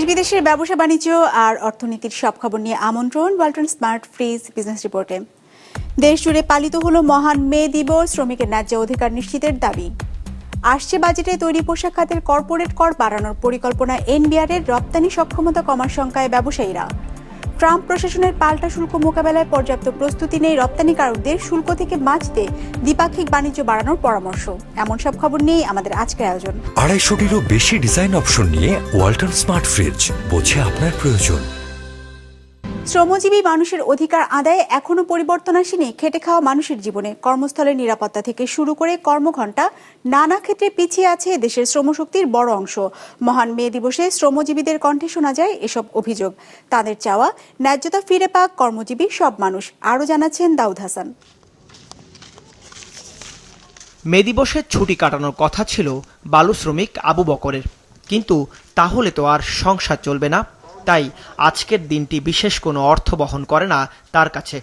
দেশ বিদেশের ব্যবসা, বাণিজ্য আর অর্থনীতির সব খবর নিয়ে আমন্ত্রণ ওয়ালটন স্মার্ট ফ্রিজ বিজনেস রিপোর্টে। দেশ জুড়ে পালিত হলো মহান মে দিবস, শ্রমিকের ন্যায্য অধিকার নিশ্চিতের দাবি। আসছে বাজেটে তৈরি পোশাক খাতের কর্পোরেট কর বাড়ানোর পরিকল্পনা এনবিআর এর রপ্তানি সক্ষমতা কমার শঙ্কায় ব্যবসায়ীরা। ট্রাম্প প্রশাসনের পাল্টা শুল্ক মোকাবেলায় পর্যাপ্ত প্রস্তুতি নেই রপ্তানিকারকদের শুল্ক থেকে বাঁচতে দ্বিপাক্ষিক বাণিজ্য বাড়ানোর পরামর্শ। এমন সব খবর নিয়েই আমাদের আজকের আয়োজন। আড়াইশোটিরও বেশি ডিজাইন অপশন নিয়ে ওয়াল্টন স্মার্ট ফ্রিজ, বোঝে আপনার প্রয়োজন। শ্রমজীবী মানুষের অধিকার আদায়ে এখনও পরিবর্তন আসেনি খেটে খাওয়া মানুষের জীবনে। কর্মস্থলের নিরাপত্তা থেকে শুরু করে কর্মঘণ্টা নানা ক্ষেত্রে পিছিয়ে আছে দেশের শ্রমশক্তির বড় অংশ। মহান মে দিবসে শ্রমজীবীদের কণ্ঠে শোনা যায় এসব অভিযোগ। তাদের চাওয়া, ন্যায্যতা ফিরে পাক কর্মজীবী সব মানুষ, আরও জানাচ্ছেন দাউদ হাসান। মে দিবসের ছুটি কাটানোর কথা ছিল বালু শ্রমিক আবু বকরের। কিন্তু তাহলে তো আর সংসার চলবে না। তাই আজকের দিনটি বিশেষ কোনো অর্থ বহন করে না তার কাছে।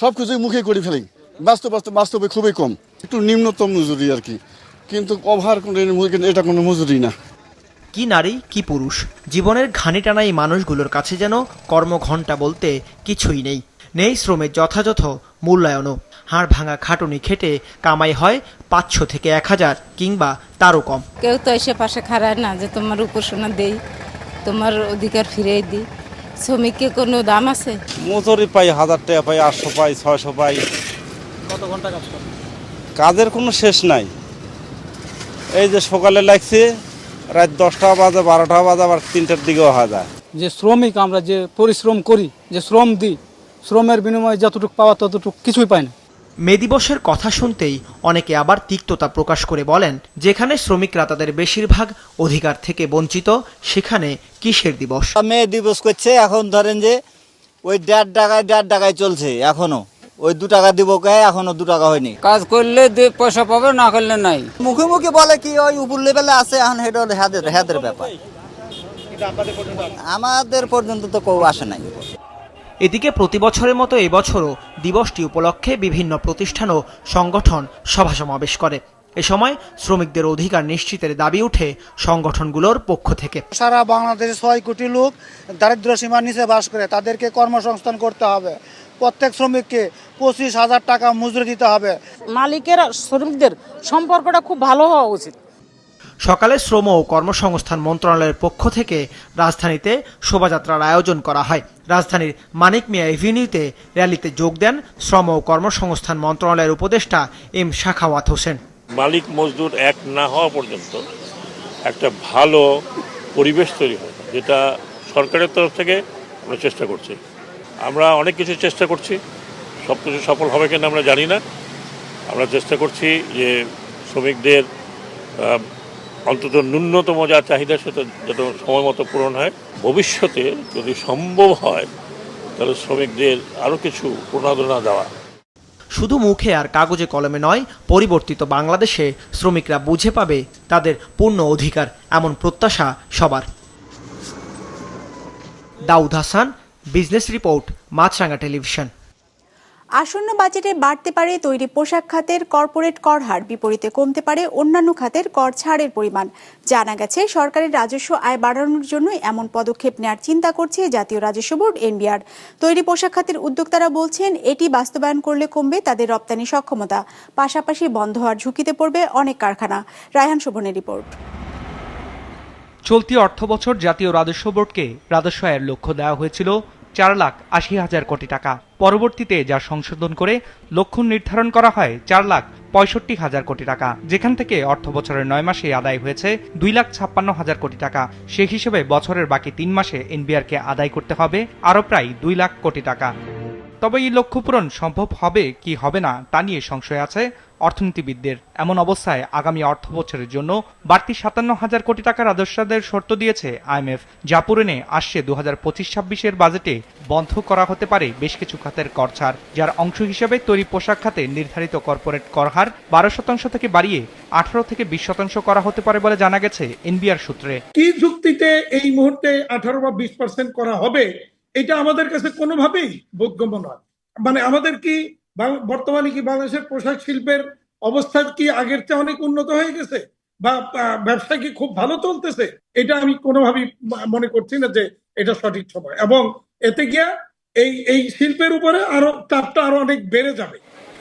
সব কিছুই মুখে করে ফেলি বাস্তব বাস্তব বাস্তবে খুবই কম। একটু নিম্নতম মজুরি আর কি। কিন্তু ওভার কোনো এটা কোনো মজুরি না। কি নারী কি পুরুষ জীবনের ঘানি টানা এই মানুষগুলোর কাছে যেন কর্মঘণ্টা বলতে কিছুই নেই। নেই শ্রমের যথাযথ মূল্যায়নও। হাড় ভাঙা খাটুনি খেটে কামাই হয় পাঁচশো থেকে এক হাজার কিংবা তারও কম। কেউ তো এসে পাশে খাড়ায় না যে তোমার উপাসনা দেই। তোমার অধিকার ফিরিয়ে দিই। শ্রমিককে কোনো দাম আছে? মজুরি পাই হাজার টাকা পাই আটশো পাই ছয়শো পাই। কত ঘণ্টা কাজ করে? কাজের কোনো শেষ নাই। এই যে সকালে লাগছে রাত দশটা বাজে বারোটা বাজে আবার তিনটার দিকেও হওয়া যায়। যে শ্রমিক আমরা যে পরিশ্রম করি যে শ্রম দিই শ্রমের বিনিময়ে যতটুকু পাওয়া ততটুকু কিছুই পাই না। মে দিবসের কথা শুনতেই অনেকে আবার তিক্ততা প্রকাশ করে বলেন যেখানে শ্রমিকরা তাদের বেশিরভাগ অধিকার থেকে বঞ্চিত সেখানে কিসের দিবস? মে দিবস করছে এখন ধরেন যে ওই দেড় টাকায় দেড় টাকায় চলছে এখনও। ওই দু টাকা দিব কে এখনও দু টাকা হয়নি। কাজ করলে দুই পয়সা পাবে না করলে নাই। মুখে মুখে বলে কি ওই উপর লেভেলে আছে এখন হেড হাতের হাতের ব্যাপার। আমাদের পর্যন্ত তো কেউ আসে নাই। এদিকে প্রতি বছরের মতো এবছরও দিবসটি উপলক্ষে বিভিন্ন প্রতিষ্ঠান ও সংগঠন সভা সমাবেশ করে। এ সময় শ্রমিকদের অধিকার নিশ্চিতের দাবি উঠে সংগঠনগুলোর পক্ষ থেকে। সারা বাংলাদেশে ছয় কোটি লোক দারিদ্র সীমার নিচে বাস করে তাদেরকে কর্মসংস্থান করতে হবে। প্রত্যেক শ্রমিককে পঁচিশ হাজার টাকা মজুরি দিতে হবে। মালিকের শ্রমিকদের সম্পর্কটা খুব ভালো হওয়া উচিত। সকালে শ্রম ও কর্মসংস্থান মন্ত্রণালয়ের পক্ষ থেকে রাজধানীতে শোভাযাত্রার আয়োজন করা হয়। রাজধানীর মানিক মিয়া এভিনিউতে র্যালিতে যোগ দেন শ্রম ও কর্মসংস্থান মন্ত্রণালয়ের উপদেষ্টা এম শাখাওয়াত হোসেন। মালিক মজদুর এক না হওয়া পর্যন্ত একটা ভালো পরিবেশ তৈরি হয়, যেটা সরকারের তরফ থেকে আমরা চেষ্টা করছি। আমরা অনেক কিছু চেষ্টা করছি, সব কিছু সফল হবে কিনা আমরা জানি না। আমরা চেষ্টা করছি যে শ্রমিকদের অন্তত ন্যূনতম যা চাহিদা সেটা যাতে সময় মতো পূরণ হয়। ভবিষ্যতে যদি সম্ভব হয়, তাহলে শ্রমিকদের আরও কিছু প্রণোদনা দেওয়া। শুধু মুখে আর কাগজে কলমে নয়, পরিবর্তিত বাংলাদেশে শ্রমিকরা বুঝে পাবে তাদের পূর্ণ অধিকার, এমন প্রত্যাশা সবার। Daud Hasan, business report Maasranga television. আসন্ন বাজেটে বাড়তে পারে তৈরি পোশাক খাতের কর্পোরেট কর হার। বিপরীতে কমতে পারে অন্যান্য খাতের কর ছাড়ের পরিমাণ। জানা গেছে, সরকারের রাজস্ব আয় বাড়ানোর জন্য এমন পদক্ষেপ নেওয়ার চিন্তা করছে জাতীয় রাজস্ব বোর্ড, এনবিআর। তৈরি পোশাক খাতের উদ্যোক্তারা বলছেন, এটি বাস্তবায়ন করলে কমবে তাদের রপ্তানি সক্ষমতা। পাশাপাশি বন্ধ হওয়ার ঝুঁকিতে পড়বে অনেক কারখানা। রায়হান শোভনের রিপোর্ট। চলতি অর্থবছর জাতীয় রাজস্ব বোর্ডকে রাজস্ব আয়ের লক্ষ্য দেওয়া হয়েছিল চার লাখ আশি হাজার কোটি টাকা। পরবর্তীতে যা সংশোধন করে লক্ষ্য নির্ধারণ করা হয় চার লাখ পঁয়ষট্টি হাজার কোটি টাকা। যেখান থেকে অর্থ বছরের নয় মাসে আদায় হয়েছে দুই লাখ ছাপ্পান্ন হাজার কোটি টাকা। সে হিসেবে বছরের বাকি তিন মাসে এনবিআরকে আদায় করতে হবে আরও প্রায় দুই লাখ কোটি টাকা। তবে এই লক্ষ্য পূরণ সম্ভব হবে কি হবে না তা নিয়ে সংশয় আছে অর্থনীতিবিদদের। এমন অবস্থায় আগামী অর্থ বছরের জন্য বাড়তি সাতান্ন হাজার কোটি টাকার রাজস্বাদের শর্ত দিয়েছে আইএমএফ যা পূরণে আসছে দু হাজার পঁচিশ ছাব্বিশের বাজেটে বন্ধ করা হতে পারে বেশ কিছু খাতের কর ছাড়, যার অংশ হিসেবে তৈরি পোশাক খাতে নির্ধারিত কর্পোরেট কর হার বারো শতাংশ থেকে বাড়িয়ে আঠারো থেকে বিশ শতাংশ করা হতে পারে বলে জানা গেছে এনবিআর সূত্রে। কি যুক্তিতে এই মুহূর্তে আঠারো বা বিশ পার্সেন্ট করা হবে, এটা আমাদের কাছে কোনোভাবেই বোধগম্য নয়। মানে আমাদের কি বর্তমানে কি বাংলাদেশের পোশাক শিল্পের অবস্থা কি আগের চেয়ে অনেক উন্নত হয়ে গেছে? বা ব্যবসা কি খুব ভালো চলতেছে? এটা আমি কোনোভাবেই মনে করছি না যে এটা সঠিক সময়। এবং এতে গিয়া এই এই শিল্পের উপরে আরও চাপটা আরও অনেক বেড়ে যাবে।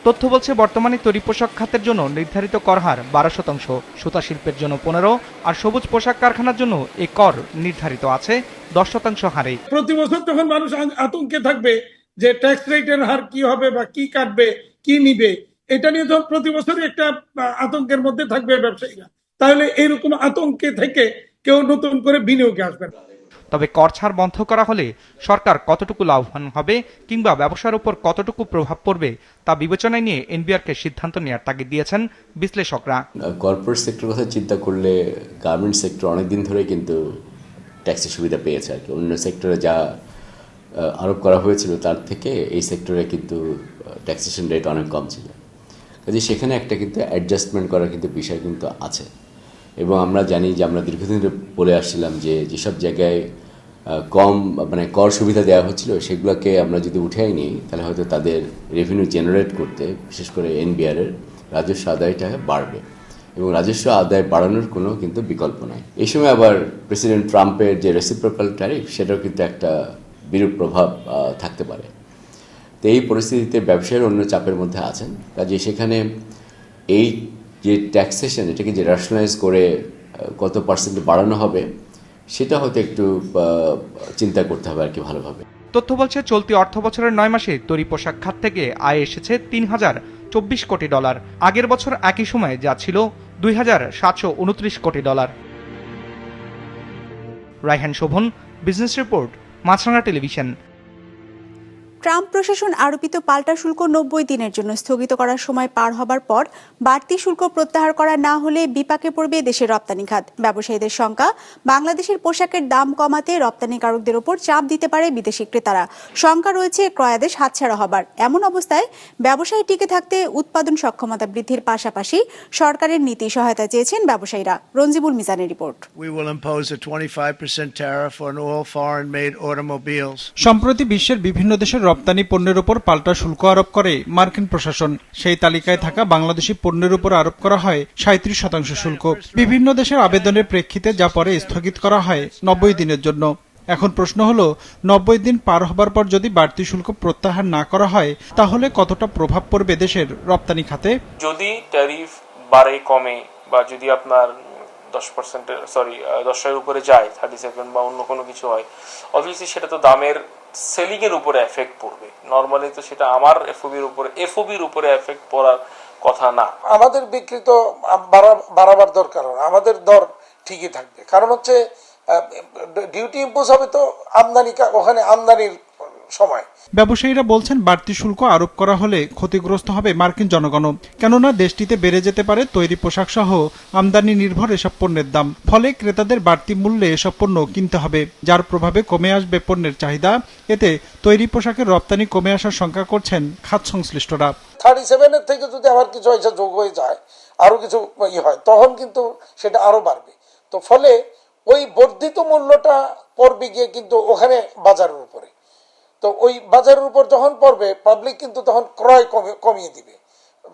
তথ্য বলছে বর্তমানে তৈরি পোশাক খাতের জন্য নির্ধারিত কর হার বারো শতাংশ সুতা শিল্পের জন্য পনেরো আর সবুজ পোশাক কারখানার জন্য এই কর নির্ধারিত আছে দশ শতাংশ হারে। প্রতি বছর যখন মানুষ আতঙ্কে থাকবে যে ট্যাক্স রেটের হার কি হবে বা কি কাটবে কি নিবে এটা নিয়ে যখন প্রতি বছরই একটা আতঙ্কের মধ্যে থাকবে ব্যবসায়ীরা। তাহলে এরকম আতঙ্কে থেকে কেউ নতুন করে বিনিয়োগে আসবে না। তবে কর ছাড় বন্ধ করা হলে সরকার কতটুকু লাভবান হবে কিংবা ব্যবসার উপর কতটুকু প্রভাব পড়বে তা বিবেচনায় নিয়ে এনবিআরকে সিদ্ধান্ত নেওয়ার তাগিদ দিয়েছেন বিশ্লেষকরা। কর্পোরেট সেক্টর কথা চিন্তা করলে গার্মেন্টস সেক্টর অনেক দিন ধরে কিন্তু ট্যাক্সের সুবিধা পেয়েছে আর কি। অন্য সেক্টরে যা আরোপ করা হয়েছিল তার থেকে এই সেক্টরে কিন্তু ট্যাক্সেশন রেট অনেক কম ছিল। কাজে সেখানে একটা কিন্তু অ্যাডজাস্টমেন্ট করার কিন্তু বিষয় কিন্তু আছে। এবং আমরা জানি যে আমরা দীর্ঘদিন বলে আসছিলাম যে যেসব জায়গায় কম মানে কর সুবিধা দেওয়া হচ্ছিল সেগুলোকে আমরা যদি উঠে নিই, তাহলে হয়তো তাদের রেভিনিউ জেনারেট করতে, বিশেষ করে এনবিআরের রাজস্ব আদায়টা বাড়বে। এবং রাজস্ব আদায় বাড়ানোর কোনো কিন্তু বিকল্প নাই। এই সময় আবার প্রেসিডেন্ট ট্রাম্পের যে রেসিপ্রোকাল ট্যারিফ সেটাও কিন্তু একটা বিরূপ প্রভাব থাকতে পারে। তো এই পরিস্থিতিতে ব্যবসায়ীর অন্য চাপের মধ্যে আছেন। কাজে সেখানে এই যে ট্যাক্সেশন এটাকে যে রেশনালাইজ করে কত পার্সেন্ট বাড়ানো হবে, সেটা হয়তো একটু চিন্তা করতে হবে আর কি ভালোভাবে। তথ্য বলছে, চলতি অর্থ বছরের নয় মাসে তৈরি পোশাক খাত থেকে আয় এসেছে তিন হাজার চব্বিশ কোটি ডলার। আগের বছর একই সময়ে যা ছিল দুই হাজার সাতশো উনত্রিশ crore dollar. Raihan Shovon business report Maasranga television. Trump প্রশাসন আরোপিত পাল্টা শুল্ক নব্বই দিনের জন্য স্থগিত করার সময় পার হবার পর বাড়তি শুল্ক প্রত্যাহার করা না হলে বিপাকে পড়বে দেশের রপ্তানি খাত। ব্যবসায়ীদের শঙ্কা বাংলাদেশের পোশাকের দাম কমাতে রপ্তানিকারকদের ওপর চাপ দিতে পারে বিদেশি ক্রেতারা। শঙ্কা রয়েছে ক্রয়াদেশ হাতছাড়া হবার। এমন অবস্থায় ব্যবসায় টিকে থাকতে উৎপাদন সক্ষমতা বৃদ্ধির পাশাপাশি সরকারের নীতি সহায়তা চেয়েছেন ব্যবসায়ীরা। রঞ্জিবুল মিজানের report. We will impose a 25% tariff on all foreign-made সম্প্রতি বিশ্বের বিভিন্ন দেশের রপ্তানি পণ্যের উপর পাল্টা শুল্ক আরোপ করে মার্কিন প্রশাসন। সেই তালিকায় থাকা বাংলাদেশি পণ্যের উপর আরোপ করা হয় সাঁত্রিশ শতাংশ শুল্ক। বিভিন্ন দেশের আবেদনের প্রেক্ষিতে যা পরে স্থগিত করা হয় নব্বই দিনের জন্য। এখন প্রশ্ন হলো, নব্বই দিন পার হবার পর যদি বাড়তি শুল্ক প্রত্যাহার না করা হয়, তাহলে কতটা প্রভাব পড়বে দেশের রপ্তানি খাতে? যদি ট্যারিফ বাড়ে, কমে, বা যদি আপনার দশ পার্সেন্টের, সরি দশের উপরে যায় থার্টি সেভেন বা অন্য কোনো কিছু হয় অবভিয়াসলি সেটা তো দামের সেলিং এর উপরে এফেক্ট পড়বে। নর্মালি তো সেটা আমার এফওবির উপরে এফওবির উপরে এফেক্ট পড়ার কথা না। আমাদের বিক্রি তো বাড়া- বাড়াবার দরকার আমাদের দর ঠিকই থাকবে। কারণ হচ্ছে ডিউটি ইম্পোজ হবে তো আমদানি ওখানে আমদানির সময়। ব্যবসায়ীরা বলছেন বাড়তি শুল্ক আরোপ করা হলে ক্ষতিগ্রস্ত হবে মার্কিন জনগণও। কেননা দেশটিতে বেড়ে যেতে পারে তৈরি পোশাক সহ আমদানি নির্ভর এসব পণ্যের দাম। ফলে ক্রেতাদের বাড়তি মূল্যে এসব পণ্য কিনতে হবে যার প্রভাবে কমে আসবে পণ্যের চাহিদা। এতে তৈরি পোশাকের রপ্তানি কমে আসার শঙ্কা করছেন খাত সংশ্লিষ্টরা। থার্টি সেভেনের থেকে যদি আবার কিছু এসে যোগ হয়ে যায় আরও কিছু ইয়ে হয় তখন কিন্তু সেটা আরও বাড়বে। তো ফলে ওই বর্ধিত মূল্যটা পড়বে গিয়ে কিন্তু ওখানে বাজারের উপরে। তো ওই বাজারের উপর যখন পড়বে পাবলিক কিন্তু তখন ক্রয় কমে, কমিয়ে দিবে।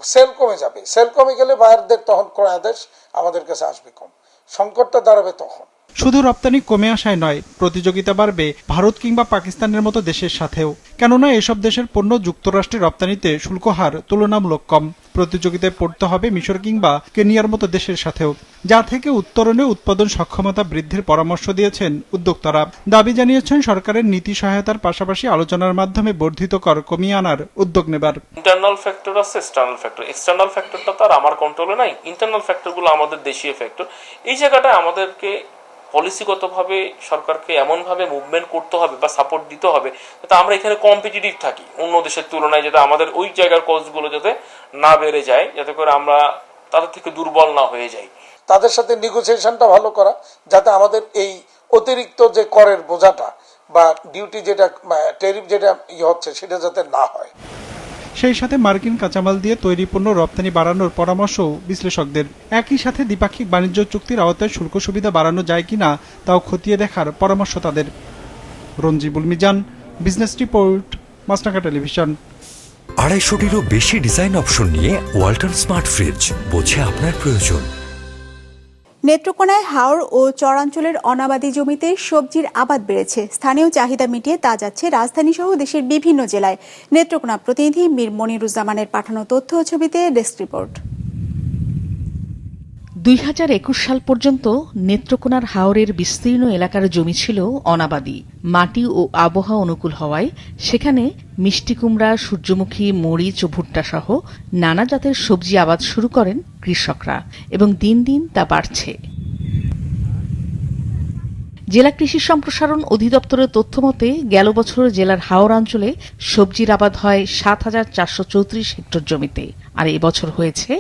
সেল কমে যাবে। সেল কমে গেলে বায়ারদের তখন ক্রয় আদেশ আমাদের কাছে আসবে কম। সংকটটা দাঁড়াবে তখন। শুধু রপ্তানি কমে আসায় নয়, প্রতিযোগিতা বাড়বে ভারত কিংবা পাকিস্তানের মতো দেশের সাথেও। কেননা এসব দেশের পণ্য যুক্তরাষ্ট্রের রপ্তানিতে শুল্ক হার তুলনামূলক কম। প্রতিযোগিতায় পড়তে হবে মিশর কিংবা কেনিয়ার মতো দেশের সাথেও। যা থেকে উত্তরণে উৎপাদন সক্ষমতা বৃদ্ধির পরামর্শ দিয়েছেন উদ্যোক্তারা। দাবি জানিয়েছেন, সরকারের নীতি সহায়তার পাশাপাশি আলোচনার মাধ্যমে বর্ধিত কর কমিয়ে আনার উদ্যোগ নেবার। ইন্টারনাল ফ্যাক্টর আছে এক্সটার্নাল ফ্যাক্টর এক্সটার্নাল ফ্যাক্টরটা তো আমার কন্ট্রোলে নাই। ইন্টারনাল ফ্যাক্টরগুলো আমাদের দেশীয় ফ্যাক্টর এই জায়গাটা আমাদেরকে পলিসিগতভাবে সরকারকে এমনভাবে মুভমেন্ট করতে হবে বা সাপোর্ট দিতে হবে যাতে আমরা এখানে কম্পিটিটিভ থাকি। অন্য দেশের তুলনায় যাতে আমাদের ওই জায়গার কস্টগুলো যাতে না বেড়ে যায়, যাতে করে আমরা তাদের থেকে দুর্বল না হয়ে যাই। তাদের সাথে নেগোসিয়েশনটা ভালো করা, যাতে আমাদের এই অতিরিক্ত যে করের বোঝাটা বা ডিউটি যেটা টেরিফ যেটা ইয়ে হচ্ছে, সেটা যাতে না হয়। সেই সাথে মার্কিন কাঁচামাল দিয়ে তৈরি পণ্য রপ্তানি বাড়ানোর পরামর্শ বিশ্লেষকদের। একই সাথে দ্বিপাক্ষিক বাণিজ্য চুক্তির আওতায় শুল্ক সুবিধা বাড়ানো যায় কিনা তাও খতিয়ে দেখার পরামর্শ তাদের। Ranjibul Mizan, business report Maasranga television. আড়াইশোটিরও বেশি ডিজাইন অপশন নিয়ে ওয়াল্টার স্মার্ট ফ্রিজ বোঝে আপনার প্রয়োজন। নেত্রকোনায় হাওড় ও চরাঞ্চলের অনাবাদী জমিতে সবজির আবাদ বেড়েছে। স্থানীয় চাহিদা মিটিয়ে তা যাচ্ছে রাজধানী সহ দেশের বিভিন্ন জেলায়। নেত্রকোনা প্রতিনিধি মীর মনিরুজ্জামানের পাঠানো তথ্য ছবিতে ডেস্ক রিপোর্ট। দুই হাজার একুশ সাল পর্যন্ত নেত্রকোনার হাওরের বিস্তীর্ণ এলাকার জমি ছিল অনাবাদী। মাটি ও আবহাওয়া অনুকূল হওয়ায় সেখানে মিষ্টি কুমড়া, সূর্যমুখী, মরিচ ও ভুট্টা সহ নানা জাতের সবজি আবাদ শুরু করেন কৃষকরা এবং দিন দিন তা বাড়ছে। জেলা কৃষি সম্প্রসারণ অধিদপ্তরের তথ্য মতে গেল বছর জেলার হাওর অঞ্চলে সবজির আবাদ হয় সাত হাজার চারশো চৌত্রিশ হেক্টর জমিতে আর এবছর হয়েছে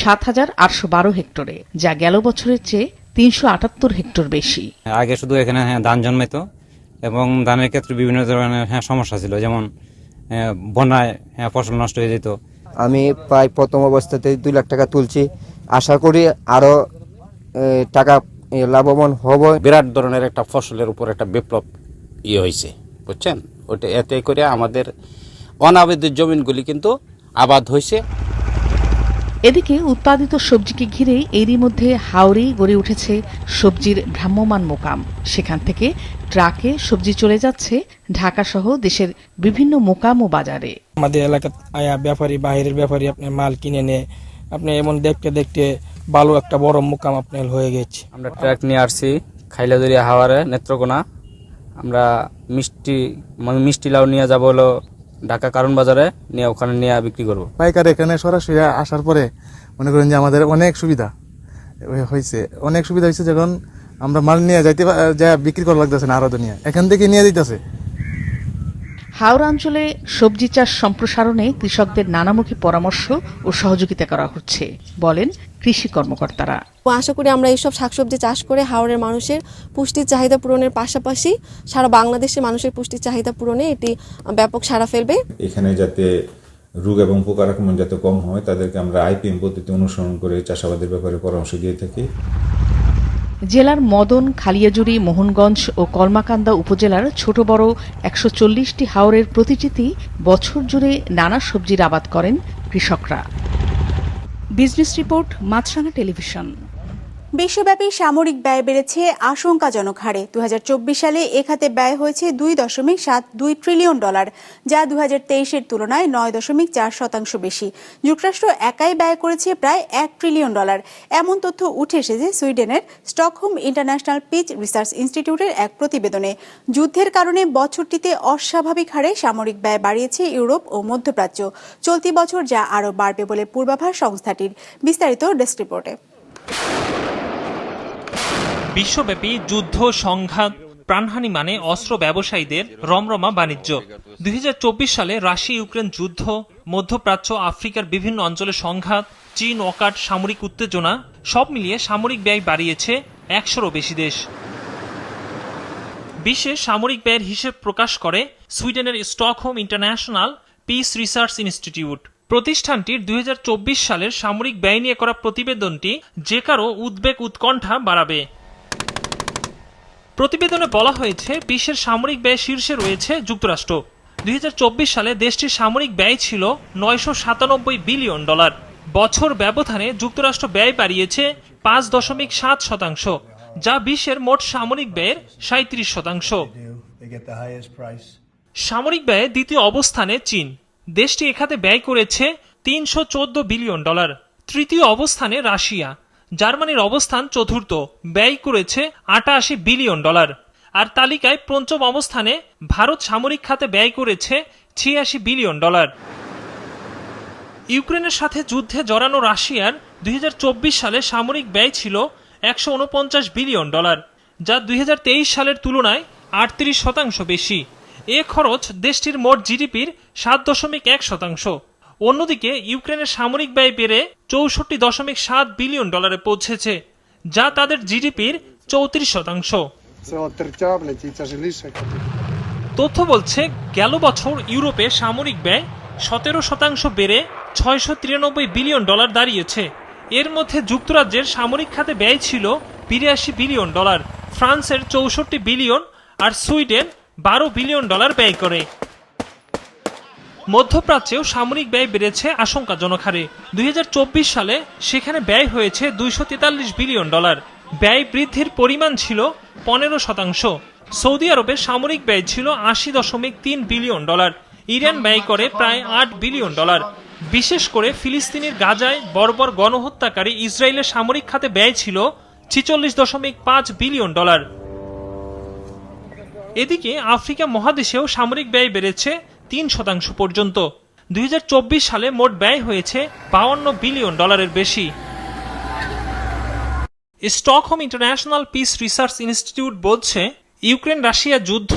সাত হাজার আটশো বারো হেক্টরে যা গেল বছরের চেয়ে তিনশো আটাত্তর হেক্টর বেশি। আগে শুধু এখানে হ্যাঁ ধান জন্মেতো এবং ধানের ক্ষেত্রে বিভিন্ন ধরনের হ্যাঁ সমস্যা ছিল যেমন বন্যায় হ্যাঁ ফসল নষ্ট হয়ে যেত। আমি প্রায় প্রথম অবস্থাতে দুই লাখ টাকা তুলছি। আশা করি আরও এ, টাকা লাভবান হব। বিরাট ধরনের একটা ফসলের উপর একটা বিপ্লব ইয়ে হয়েছে বুঝছেন? ওটা এতে করে আমাদের অনাবেদ জমিনগুলি কিন্তু আবাদ হয়েছে এদিকে উৎপাদিত সবজিকে ঘিরে এরই মধ্যে হাওড়েই গড়ে উঠেছে সবজির ভ্রাম্যমান মোকাম। সেখান থেকে ট্রাকে সবজি চলে যাচ্ছে ঢাকা সহ দেশের বিভিন্ন মোকাম ও বাজারে। আমাদের এলাকা আয়া ব্যাপারী বাইরের ব্যাপারী আপনি মাল কিনে নেয় আপনি এমন দেখতে দেখতে ভালো একটা বড় মুকাম আপনার হয়ে গেছে। আমরা ট্র্যাক নিয়ে আসছি খাইলাদুরিয়া হাওয়ারে নেত্রকোনা। আমরা মিষ্টি মানে মিষ্টি লাউ নিয়ে যাব হলো ঢাকা কারণ বাজারে নিয়ে ওখানে নিয়ে বিক্রি করব। পাইকার এখানে সরাসরি আসার পরে মনে করেন যে আমাদের অনেক সুবিধা হয়েছে। অনেক সুবিধা হয়েছে যখন আমরা মাল নিয়ে যাইতে যা বিক্রি করা লাগতেছে না আরও দুনিয়া। এখান থেকে নিয়ে দিতেছে হাওড়া অঞ্চলে সবজি চাষ সম্প্রসারণে কৃষকদের নানামুখী পরামর্শ ও সহযোগিতা করা হচ্ছে বলেন কৃষি কর্মকর্তারা। আশা করি আমরা এইসব শাকসবজি চাষ করে হাওড়ের মানুষের পুষ্টির চাহিদা পূরণের পাশাপাশি সারা বাংলাদেশের মানুষের পুষ্টির চাহিদা পূরণে এটি ব্যাপক সাড়া ফেলবে। এখানে যাতে রোগ এবং পোকার আক্রমণ যাতে কম হয় তাদেরকে আমরা আইপিএম পদ্ধতি অনুসরণ করে চাষাবাদের ব্যাপারে পরামর্শ দিয়ে থাকি। জেলার মদন খালিয়াজুরি মোহনগঞ্জ ও কলমাকান্দা উপজেলার ছোট বড় একশো চল্লিশটি হাওরের প্রতিটিতেই বছর জুড়ে নানা সবজির আবাদ করেন কৃষকরা। Business report, Maasranga television. বিশ্বব্যাপী সামরিক ব্যয় বেড়েছে আশঙ্কাজনক হারে। দু হাজার চব্বিশ সালে এ খাতে ব্যয় হয়েছে দুই দশমিক সাত দুই ট্রিলিয়ন ডলার, যা দু হাজার তুলনায় নয় দশমিক চার শতাংশ বেশি। যুক্তরাষ্ট্র একাই ব্যয় করেছে প্রায় এক ট্রিলিয়ন ডলার। এমন তথ্য উঠে এসেছে সুইডেনের স্টকহোম ইন্টারন্যাশনাল পিচ রিসার্চ ইনস্টিটিউটের এক প্রতিবেদনে। যুদ্ধের কারণে বছরটিতে অস্বাভাবিক হারে সামরিক ব্যয় বাড়িয়েছে ইউরোপ ও মধ্যপ্রাচ্য। চলতি বছর যা আরও বাড়বে বলে পূর্বাভাস সংস্থাটির বিস্তারিত ডেস্ক রিপোর্টে। বিশ্বব্যাপী যুদ্ধ সংঘাত প্রাণহানি মানে অস্ত্র ব্যবসায়ীদের রমরমা বাণিজ্য। দুই হাজার চব্বিশ সালে রাশিয়া ইউক্রেন যুদ্ধ, মধ্যপ্রাচ্য আফ্রিকার বিভিন্ন অঞ্চলে সংঘাত, চীন অকাট সামরিক উত্তেজনা, সব মিলিয়ে সামরিক ব্যয় বাড়িয়েছে একশোরও বেশি দেশ। বিশ্বে সামরিক ব্যয়ের হিসেব প্রকাশ করে সুইডেনের Stockholm international peace research institute. প্রতিষ্ঠানটির দুই হাজার চব্বিশ সালের সামরিক ব্যয় নিয়ে করা প্রতিবেদনটি যে কারও উদ্বেগ উৎকণ্ঠা বাড়াবে। প্রতিবেদনে বলা হয়েছে, বিশ্বের সামরিক ব্যয় শীর্ষে রয়েছে যুক্তরাষ্ট্র। দুই সালে দেশটির সামরিক ব্যয় ছিল নয়শো সাতানব্বই বিলিয়ন ডলার। বছর ব্যবধানে যুক্তরাষ্ট্র ব্যয় বাড়িয়েছে পাঁচ দশমিক সাত শতাংশ, যা বিশ্বের মোট সামরিক ব্যয়ের সাঁত্রিশ শতাংশ। সামরিক ব্যয়ে দ্বিতীয় অবস্থানে চীন। দেশটি এখাতে ব্যয় করেছে তিনশো চোদ্দ বিলিয়ন ডলার। তৃতীয় অবস্থানে রাশিয়া। জার্মানির অবস্থান চতুর্থ। ব্যয় করেছে আটাশি বিলিয়ন ডলার। আর তালিকায় পঞ্চম অবস্থানে ভারত সামরিক খাতে ব্যয় করেছে ছিয়াশি বিলিয়ন ডলার। ইউক্রেনের সাথে যুদ্ধে জড়ানো রাশিয়ার দুই হাজার চব্বিশ সালে সামরিক ব্যয় ছিল একশো উনপঞ্চাশ বিলিয়ন ডলার, যা দুই হাজার তেইশ সালের তুলনায় আটত্রিশ শতাংশ বেশি। এ খরচ দেশটির মোট জিডিপির সাত দশমিক এক শতাংশ। অন্যদিকে ইউক্রেনের সামরিক ব্যয় বেড়ে চৌষট্টি দশমিক সাত বিলিয়ন ডলারে পৌঁছেছে, যা তাদের জিডিপির চৌত্রিশ শতাংশ। তথ্য বলছে, গেল বছর ইউরোপে সামরিক ব্যয় সতেরো শতাংশ বেড়ে ছয়শো তিরানব্বই বিলিয়ন ডলার দাঁড়িয়েছে। এর মধ্যে যুক্তরাজ্যের সামরিক খাতে ব্যয় ছিল বিরাশি বিলিয়ন ডলার, ফ্রান্সের চৌষট্টি বিলিয়ন আর সুইডেন বারো বিলিয়ন ডলার ব্যয় করে। মধ্যপ্রাচ্যেও সামরিক ব্যয় বেড়েছে আশঙ্কাজনক হারে। দুই সালে সেখানে ব্যয় হয়েছে দুইশো তেতাল্লিশ বিলিয়ন ডলার। ব্যয় বৃদ্ধির পরিমাণ ছিল পনেরো শতাংশ। সৌদি আরবে সামরিক ব্যয় ছিল আশি দশমিক তিন বিলিয়ন ডলার। ইরান ব্যয় করে প্রায় আট বিলিয়ন ডলার। বিশেষ করে ফিলিস্তিনের গাজায় বর্বর গণহত্যাকারী ইসরায়েলের সামরিক খাতে ব্যয় ছিল ছিচল্লিশ দশমিক পাঁচ বিলিয়ন ডলার। এদিকে আফ্রিকা মহাদেশেও সামরিক ব্যয় বেড়েছে তিন শতাংশ পর্যন্ত। দুই হাজার চব্বিশ সালে মোট ব্যয় হয়েছে বাউন্ন বিলিয়ন ডলারের বেশি। Stockholm international peace research institute বলছে, ইউক্রেন রাশিয়া যুদ্ধ,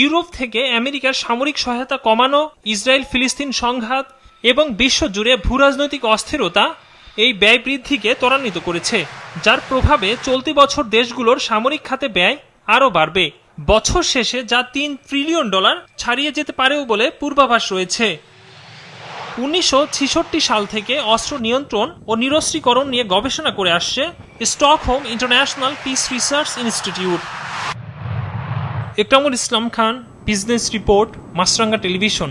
ইউরোপ থেকে আমেরিকার সামরিক সহায়তা কমানো, ইসরায়েল ফিলিস্তিন সংঘাত এবং বিশ্বজুড়ে ভূরাজনৈতিক অস্থিরতা এই ব্যয় বৃদ্ধিকে ত্বরান্বিত করেছে, যার প্রভাবে চলতি বছর দেশগুলোর সামরিক খাতে ব্যয় আরও বাড়বে। বছর শেষে যা তিন ট্রিলিয়ন ডলার ছাড়িয়ে যেতে পারেও বলে পূর্বাভাস রয়েছে। উনিশশো ছেষট্টি সাল থেকে অস্ত্র নিয়ন্ত্রণ ও নিরস্ত্রীকরণ নিয়ে গবেষণা করে আসছে Stockholm international peace research institute Ekramul Islam Khan business report Maasranga television